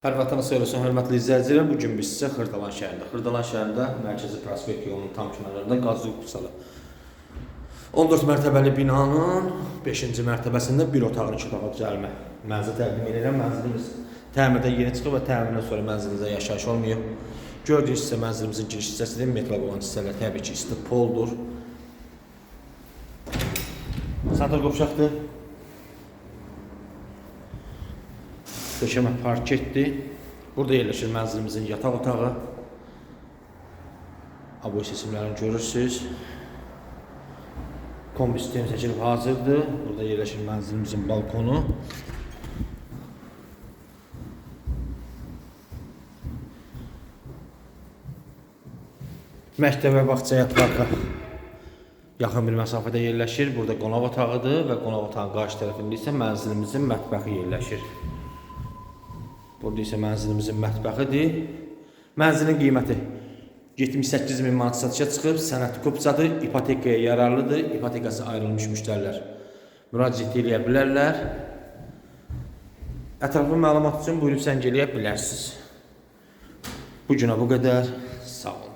Hər xeyir olsun, hörmətli izləyicilər. Bu gün biz sizə Xırdalan şəhərində, Xırdalan şəhərində Mərkəzi Prospekt yolunun tam kənarında Qazlı Qupsalı 14 mərtəbəli binanın 5-ci mərtəbəsində bir otağın iki otağa düzəlmə mənzil təqdim edirəm. Mənzilimiz təmirdən yeni çıxıb və təmirdən sonra mənzilimizdə yaşayış olmuyor. Gördüyünüz hissə mənzilimizin giriş hissəsidir. Metal olan hissələr təbii ki, isti poldur. Satır qopşaqdır. Döşəmə parketdir. Burada yerləşir mənzilimizin yataq otağı. Aboy seçimlərini görürsüz. Kombi sistemi seçilib hazırdır. Burada yerləşir mənzilimizin balkonu. Məktəb və bağçaya parka yaxın bir məsafədə yerləşir. Burada qonaq otağıdır və qonaq otağının qarşı tərəfində isə mənzilimizin mətbəxi yerləşir. Burada isə mənzilimizin mətbəxidir. Mənzilin qiyməti 78 min manat satışa çıxıb, sənəd kupçadır, ipotekaya yararlıdır, ipotekası ayrılmış müştərilər müraciət edə bilərlər. Ətraflı məlumat üçün buyurub zəng eləyə bilərsiniz. Bu günə bu qədər. Sağ olun.